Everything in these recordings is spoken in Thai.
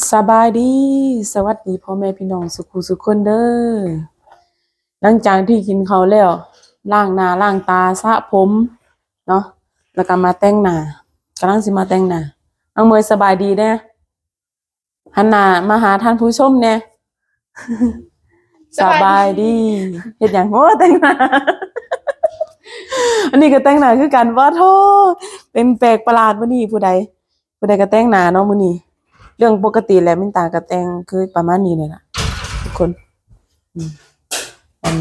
สบายดี สวัสดีพ่อแม่พี่น้องสุขุสุขคนเด้อหลังจากที่กินข้าวแล้วล้างหน้าล้างตาสระผมเนาะแล้วก็มาแต่งหน้ากำลังสิมาแต่งหน้าน้องเมยสบายดีแน่หันหน้ามาหาท่านผู้ชมแน่ สบายดีเฮ็ดหยังโอ้แต่งหน้า อันนี้ก็แต่งหน้าคือกันว่าโทเป็นแปลกประหลาดมื้อนี้ผู้ใดผู้ใดก็แต่งหน้าเนาะมื้อนี้ รื่องปกติแหละมินตาก็แตงคือประมาณนี้เลยล่ะ ทุกคนอืมอัน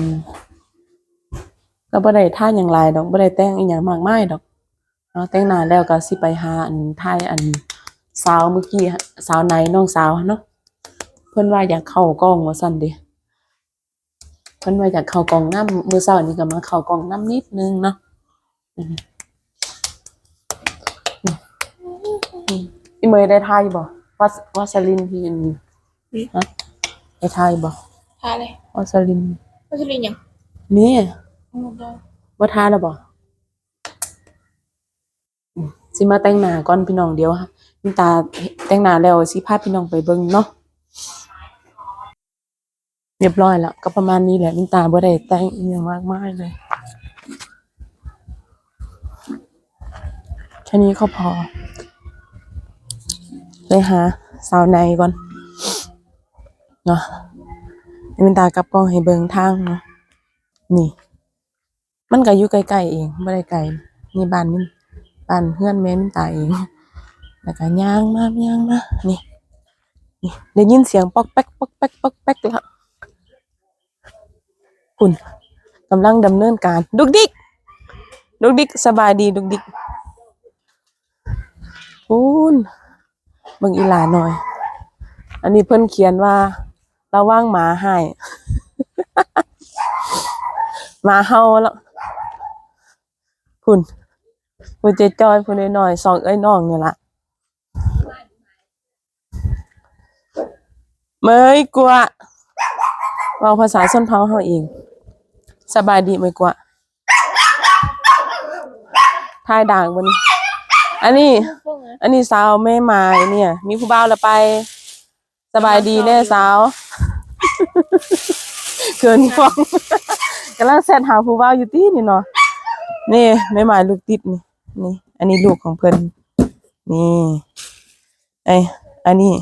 ก็บ่ได้ท่าหยังหลายดอกบ่ได้แต่งอีหยังมากมายดอกเนาะแต่งหน้าแล้วก็สิไปหาอันถ่ายอันสาวเมื่อกี้สาวไหนน้องสาวเนาะเพิ่นว่าอยากเข้ากล้องว่าซั่นเด้เพิ่นว่าอยากเข้ากล้องน้ำมื้อเช้านี้ก็มาเข้ากล้องน้ำนิดนึงเนาะอืมอืมอีเมยได้ถ่ายบ่ วัสวัสลินที่อันนี้ฮะได้ถ่ายบ่ทาเลยวัสลิน วัชรินยังนี่หมดเลยว่าทาแล้วบ่อืมสิมาแต่งหน้าก่อนพี่น้องเดียวค่ะมินตาแต่งหน้าแล้วสิพาพี่น้องไปเบิ่งเนาะเรียบร้อยแล้วก็ประมาณนี้แหละมินตาบ่ได้แต่งอีหยังมากมายเลยแค่นี้ก็พอ ไปหาสาวในก่อนเนาะเดี๋ยวมินตากับกองให้เบิงทางเนาะนี่ มันก็อยู่ใกล้ๆเองบ่ได้ไกลนี่บ้านมินบ้านเพื่อนแม่มินตาเองแล้วก็ย่างมาย่างมานี่นี่ได้ยินเสียงป๊อกแป๊กป๊อกแป๊กป๊อกแป๊กแล้วคุณกำลังดำเนินการดุกดิกดุกดิกสบายดีดุกดิกคุณ เบิ่งอีหลาหน่อย อันนี้เพิ่นเขียนว่า ระวังหมาให้ หมาเฮาแล้วพุ่นพุ่นเจจอยพุ่นน้อยๆสองเอ้ยน้องนี่ล่ะเมยกลัวเว้าภาษาส้นเผาเฮาเอง สบายดีเมยกลัวทายด่างบนอันนี้ อันนี้สาวแม่ไม้เนี่ย มีผู้บ่าวแล้วไป สบายดีแน่สาวเกินฟังกำลังแซดหาผู้บ่าวอยู่ที่นี่เนาะนี่แม่ไม้ลูกติดนี่นี่ อันนี้ลูกของเพิ่นนี่ไอยอันนี้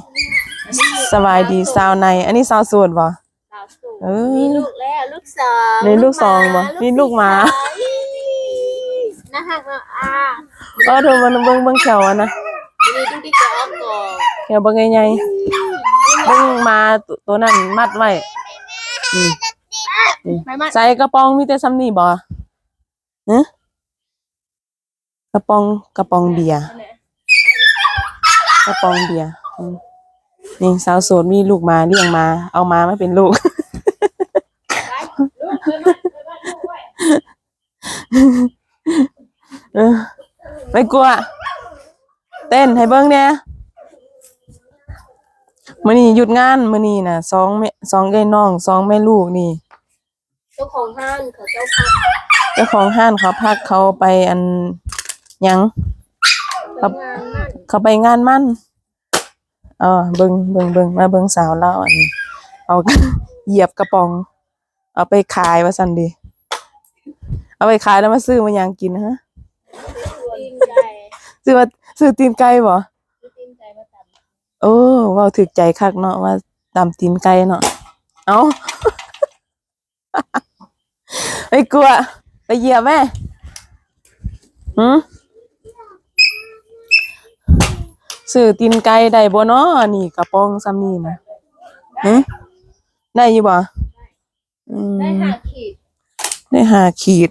สบายดีสาวใน อันนี้สาวโสดบ่สาวสูงเออมีลูกแล้วลูกสองมีลูกสองบ่มีลูกหมานะฮะมาอ่าเออเธอมันเบิ่งเบิ่งแขวอะนะมีดูดิจะออกก่อนแขวเบิ่งใหญ่ๆเบิ่งมาตัวตัวนั้นมัดไว้นี่นี่ไปมาใส่กระป๋องมีแต่ซ้ำนี่บ่ฮะกระป๋องกระป๋องเบียร์กระป๋องเบียร์อืมนี่สาวโสดมีลูกมาเลี้ยงมา เอามาไม่เป็นลูกเออ ไม่กลัว เต้นให้เบิ่งแหน่มื้อนี้หยุดงานมื้อนี้น่ะสองแม่สองไอ้น้องสองแม่ลูกนี่เจ้าของห้างเขาเจ้าพักเจ้าของห้านเขาพักเขาไปอันหยังครับงานนั่นเขาไปงานมั่นเออเบิงเบิงเบิงมาเบิงสาวเล่าอัน เอา เหยียบกระป๋อง เอาไปขายว่าสันดี เอาไปขายแล้วมาซื้อมาหยังกินฮะตีนใจ ซื้อว่าซื้อตีนไก่บ่ตีนใจมาตัดโอ้เว้าถึกใจคักเนาะว่าตามตีนไก่เนาะเอาไปกลัว ไปเหยียบแม่หืมซื้อตีนไก่ได้บ่เนาะนี่กระป๋องซ้ำนี่นะหืมได้อยู่บ่อืมได้ห้าขีด ได้หาขีด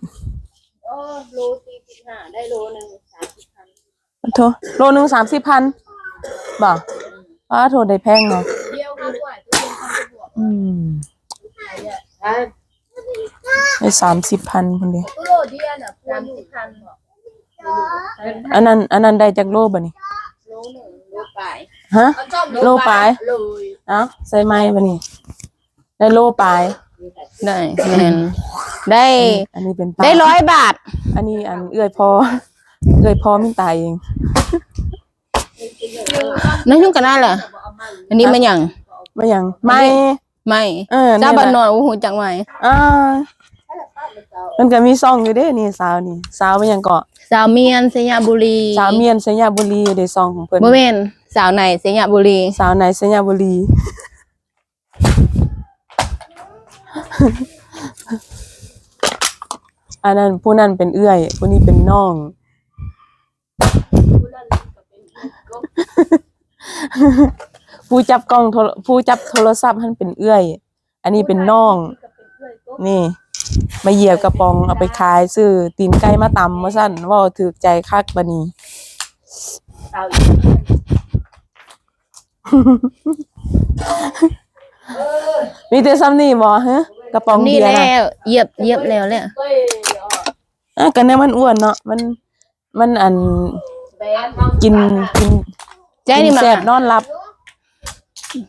โอ้โลสี่สิบห้าได้โลหนึ่งสามสิบพัน โทโลหนึงสามสิบพันบ่อ้าโทได้แพงเนาะเดียวกันด้วยทุกคนทำไปบวกอืมใช่ได้สามสิบพันคนเดียวโลเดียวน่ะสามสิบพันบอกอันนั้นอันนั้นได้จากโลบ่นี่โลหนึ่งโลปลายฮะเอาชอบโลปลายเลยเอ้าใส่ไม้บ่นี่ได้โลปลายได้แม่นได้ อันนี้เป็นปลาได้ร้อยบาท อันนี้อันเอื้อยพอ เอื้อยพอมินตายเองนั่นยุ่งกันนั่นเหรอเอามาอันนี้มันหยังมาหยังไม่ไม่เออเจ้านี่บ้านแหนละอนโอ้โหจังไหมอ่ามันก็มีซองอยู่เด้นี่สาวนี่สาวเป็นหยังเกาะสาวเมียนสยามบุรีสาวเมียนสัญญาบุรีเด้ซองของเพิ่นบ่แม่นสาวไหนสยามบุรี สาวไหนสัญญาบุรีอันนั้นผู้นั้นเป็นเอื้อยผู้นี้เป็นน้อง ผู้จับกล้องโทรผู้จับโทรศัพท์ท่านเป็นเอื้อย อันนี้เป็นน้อง นี่ มาเหยียบกระป๋องเอาไปขายซื้อตีนไก่มาตำมาสั่นเว่าถือใจคักบะนี้สาวอีกมีแต่ซ้ำนี่บ่ฮะกระป๋องนี่เบียร์แล้นะวเหยียบเหยียบแล้วแหละเฮ้ยอ๋ออะก็เนี่ยมันอ้วนเนาะมัน มันอันแบนกินกินใจกินี่นมาแซ่บนอนหลับ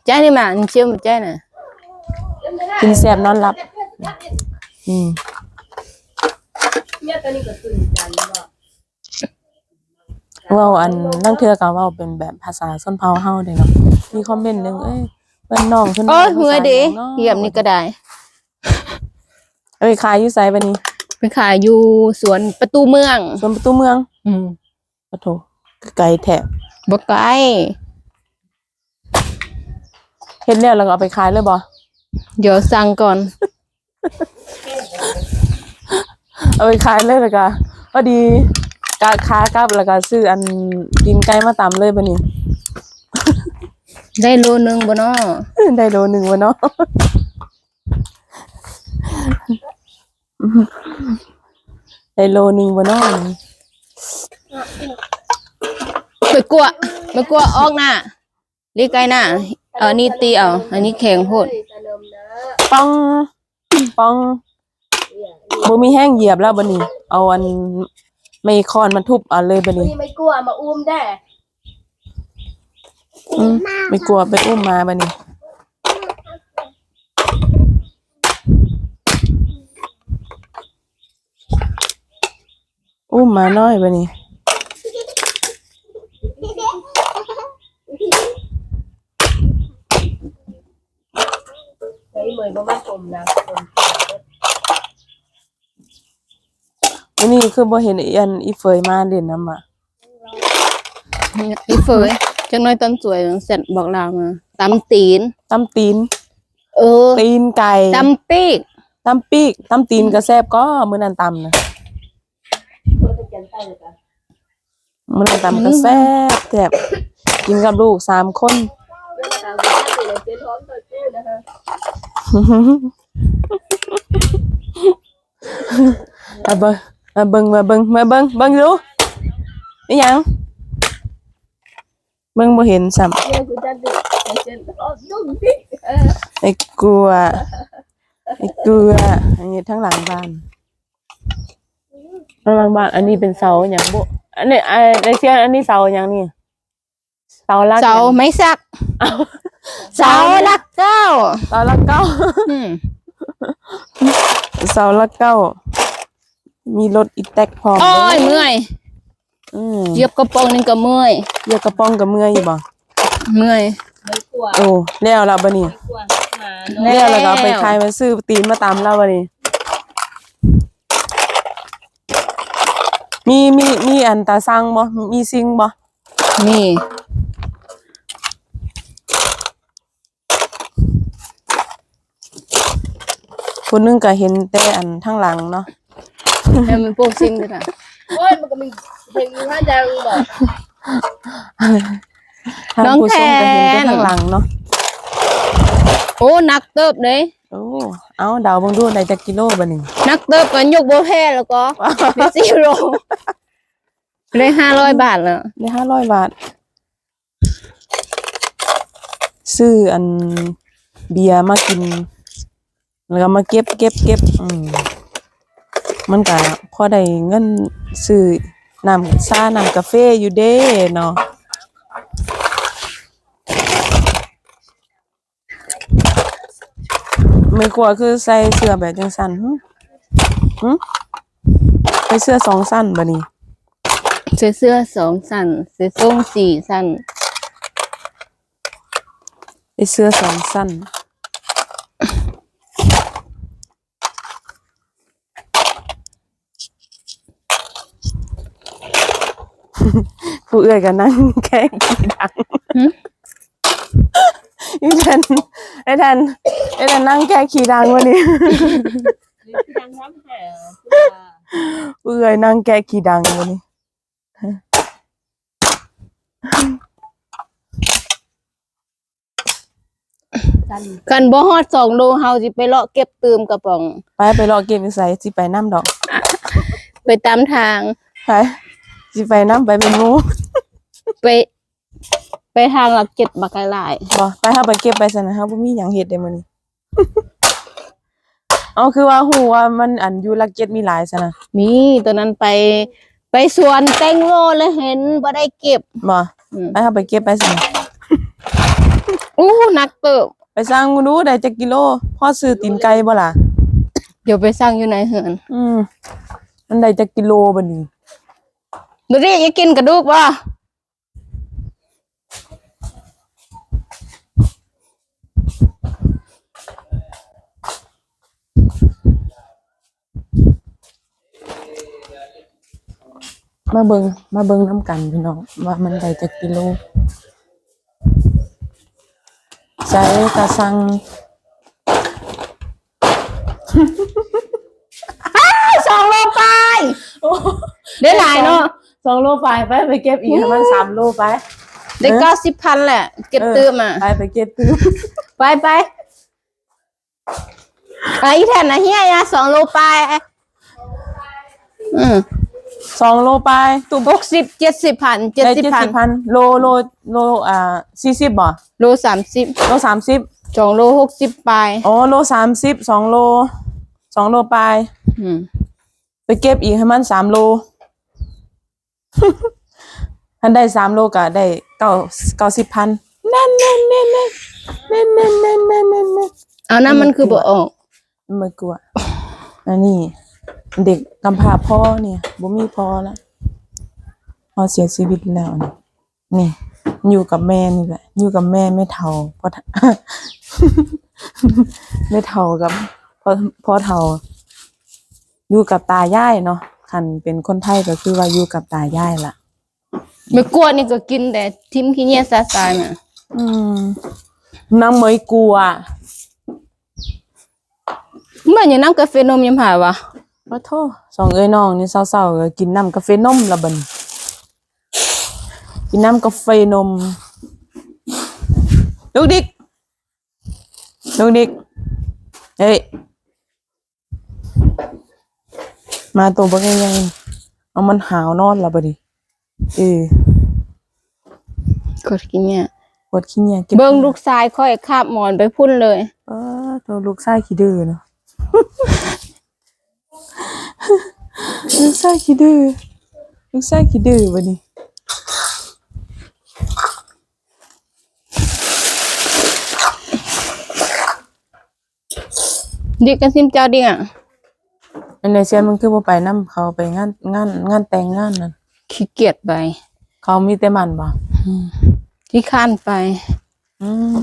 ใจนี่มาอันเชื่อมใจน่ะกินแซ่บนอนหลับ อืมเนี่ยตอนนี้ก็ตื่นใจว่าเว้าอันนั่งเทื่อก็เว้าเป็นแบบภาษาส้นเผาเฮาเด้เนาะมีคอมเมนต์หนึงเอ้ยเพิ่นน้องเพิ่นโอ้ยว้าเมื่อยภาษาดีหงนาะเหยียบนี่ก็ได้เอ้ยขายอยู่ไสบัดนี้ ไปขายอยู่สวนประตูเมืองสวนประตูเมืองอืมปะโถไกลแท้บ่ไกลเฮ็ดแล้วแล้วก็เอาไปขายเลยบ่เดี๋ยวสั่งก่อน เอาไปขายเลยแล้วก็พอดีกะค้ากลับแล้วก็ซื้ออันกินไก่มาตำเลยบัดนี้ ได้โลนึงบ่เนาะได้โลหนึ่งวะเนาะ ได้โลหนึ่งวะเนาะไปกลัวไปกลัวออกหน้าลีไกลหน้าเอาอันนี้ตีเอา อันนี้แข็งโพดเฮ้ยตะนมนะป้องป้องเนี่ยบ่มีแห้งเหยียบแล้วบัดนี้ เอาอันไม่คอนมันทุบเอาเลยบัดนี้นี่ไม่กลัวมาอุ้มได้อืมไม่กลัวไปอุ้มมาบัดนี้ อุ้มมาน้อยบัดนี้เฮ้ยเหมยบ่มาผมนะผมอันนี้คือบ่เห็นอีอันอีเฟยมาเล่นนำอะอีเฟยจังน้อยต้นสวยเสร็จบอกลาวมาตำตีนตำตีน เออ ตีนไก่ตำปีกตำปีกตำตีนก็แซ่บก็มื้อนั้นตำนะเพื่อจะจันใต้เลยกันมื้อนั้นตำก็แซบแซ่บกินกับลูกสามคนเรื่องราวที่น่าตื่นเต้นพร้อมตัวชื่อนะคะมาเบิ่งมาเบิ่งมาเบิ่งมาเบิ่งเบิ่งดูอีหยังเบิ่งบ่เห็นซ้ำเนี่ยกูจะตื่นเต้นพร้อมนุ่มพี่เออไอ้กลัวไอ้กลัวอันนี้ทั้งหลังบ้าน ทั้งหลังบ้าน อันนี้เป็นเสาหยังบ่อันนี้ไอ้ไอ้เสียอันนี้เสาหยังนี่เสาลักเสาหยังไม้สักเสาลักเก้าเสาลักเก้าอืมเสาลักเก้า มีรถอีแตกพร้อมโอ้ยด้เมื่อยอืมเหยียบกระโปรงนึงก็เมื่อยเหยียบกระป๋องกับเมื่อยอยู่บ่เมื่อยไม่กลัวโอ้แล้วล่ะบัดนี้ไม่กลัวหมาเนาะแล้วแล้วแล้วก็เอาไปขายมาซื้อตีนมาตามเราบัดนี้ มีมีมีอันตาซังบ่มีซิงบ่นี่ คนหนึงก็เห็นแต่อันทั้งหลังเนาะให้มันพวกซิงด้วยนะโอ้ยมันก็มีเพลงอยู่ห้าดังบอกทางผู้ชมก็เห็นแต่ทั้งหลังเนาะโอ้นักเติบเลย โอ้เอาเดาเบิ่งดูได้จักกิโลบัดนี้นักเติบกันยกโบแพ้แล้วก็ได้สี่โลเลยห้าร้อยบาทแล้วได้ห้าร้อยบาท ซื้ออันเบียร์มากิน แล้วก็มาเก็บเก็บเก็บอืมมันก็พอได้เงินซื้อน้ำชาน้ำกาแฟอยู่เด้เนาะ ไม่กลัวคือใส่เสื้อแบบจังสันหึหึใส่เสื้อสองสั้นบ่นี่เสื้อเสื้อสองสั้นเสื้อส้มสี่สั้นได้เสื้อสองสั้นผู้เอื้อยก็นั่งแค่ขี้ดังหึ ไอ้แทนไอ้แทนไอ้แทนนั่งแก้ขี้ดังวันนี้ทางน้ำหาผู้เอื้อยนั่งแก้ขี้ดังวันนี้จันกันบ่ฮอดสองโลเฮาสิไปเลาะเก็บตืมกระป๋อง ไปไปรอเกมอีกไสสิไปน้ำดอก ไปตามทางไปสิไปน้ำไปเป็นหมูไปไป ทางหลักเจ็ดบักหลายบ่ไปเฮาไปเก็บไปซะนะเฮาบ่มีหยังเฮ็ดได้มื้อนี้ เอาคือว่าฮู้ว่ามันอันอยู่ลักเก็ตมีหลายซะนะมีตัวนั้นไป ไปสวนแตงโมแล้วเห็นบ่ได้เก็บ บ่อืม ไปเฮาไปเก็บไปซะนะอู้นักเติบไปสร้างดูได้จักกิโลพ่อซื้อตีนไก่บ่ล่ะ เดี๋ยวไปสร้างอยู่ในเหือนอืมมันได้จักกิโลบัดนี้ ดูดิอยากกินกระดูกบ่ มาเบิ่งมาเบิ่งนํกันพี่น้องว่ามันได้จักกิโลใช้ตาสั่งสองโลไปได้หลายเนาะสองโลไปไปไปเก็บอีกให้มันสามโลไปได้เก้าสิบพันแหละ เก็บตื้มอะไปไปเก็บตื้มไปไปไอ้แทนนะเฮียยาสองโลไปอืม สองโลไปตุ่มหกสิบเจ็ดสิบพันเจ็ดได้สิบเจ็ดพันสิบพันโลโลโลอ่าสี่สิบบ่โลสามสิบโลสามสิบสองโลหกสิบไปอ๋อโลสามสิบสองโลสองโลไปอืมไปเก็บอีกให้มันสามโลทันได้สามโลก็ได้เก้าเก้าสิบพันแน่นแน่นแน่นแน่นแน่นแน่นแน่นแน่นแน่นแน่นเอานั่นมันคือบ่ออกไม่กลัวอันนี้ เด็กกำพร้าพ่อเนี่ยบ่มีพ่อแล้วพ่อเสียชีวิตแล้วนี่นี่อยู่กับแม่นี่แหละ อยู่กับแม่ไม่เท่าพ่อไม่เท่ากับพ่อพ่อเท่า อยู่กับตายายเนาะคันเป็นคนไทยก็คือว่าอยู่กับตายายล่ะไม่กลัวนี่ก็กินแต่ทิมขี้เนียซาซายน่ะอืมนางเหมยกลัวเมื่ออย่างน้ำกาแฟนมยังผ่าวะ ว่าโทษสองเอ้ยน้องนี่เศร้าๆก็กินน้ำกาแฟนมละบัดนกินน้ำกาแฟนมลูกดิกลูกดิกเฮ้ยมาตัวบักยังเอามันหาวนอนละบัดนี้เออกดกินเนี่ยปวดขี้เนี่ยก็บเบิ่งลูกชายค่อยคาบหมอนไปพุ่นเลย เออตัวลูกไส้ขี้ดื้อเนาะ ลูกไส้ขี้ดื้อลูกไส้ขี้ดื้อบัดนี้ดิกันซิมเจ้าดิอะอันไหนเซียนมันคือบ่ไปนํเขาไปงานงานงานแต่งงานนั่นขี้เกียจไป เขามีแต่มันบ่ที่ข้านไปอืม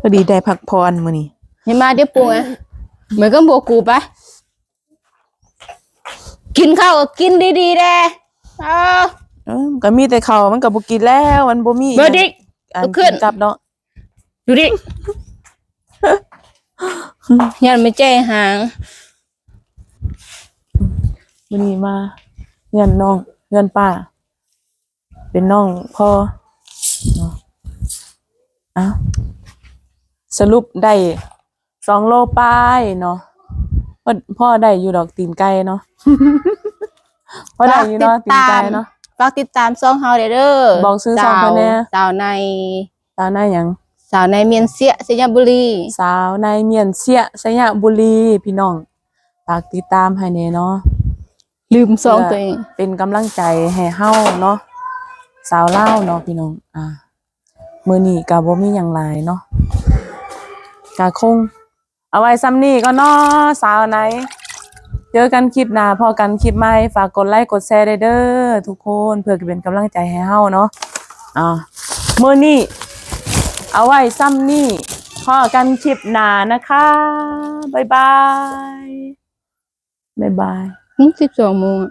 พอดีได้พักพรมื้อนี้เห็นมาเดี๋ยวปูไงเหมือนกับโบกูไป กินข้าวก็กินดีๆแด้เออเออก็มีแต่เขาวมันก็บ่กินแล้วมันบ่มีเบอร์ดิ อันลุกขึ้นจับเนาะดูดิ ยันไม่ใจหางมื้อนี้มาเงินน้องเงินป้า เป็นน้องพ่อเนาะเอ้าสรุปได้สองโลปลายเนาะ พ่อพ่อได้อยู่ดอกตีนไก่เนาะพ่อได้อยู่เนาะตีนไก่เนาะฝากติดตามซองเฮาเด้อเด้อบอกซื้อซองเพิ่นแน่สาวในสาวในหยังสาวในเมียนเสียสยามบุรี สาวในเมียนเสียสยบุรีพี่น้องฝากติดตามให้แน่เนาะลืมซองตัวเองเป็นกำลังใจให้เฮาเนาะสาวเล่าวเนาะพี่น้อง อ่า มื้อนี้ก็บ่มีหยังหลายเนาะก็คง เอาไว้ซ้ำนี้ก็นาะสาวไหน เจอกันคลิปหน้าพอกันคลิปใหม่ฝากกดไลค์กดแชร์ได้เด้อทุกคนเพื่อเป็นกำลังใจให้เฮาเนาะอ่ามื้อนี้เอาไว้ซ้ำนี่พอกันคลิปหน้านะคะบ๊ายบายบ๊ายบายสิบสองโมงอ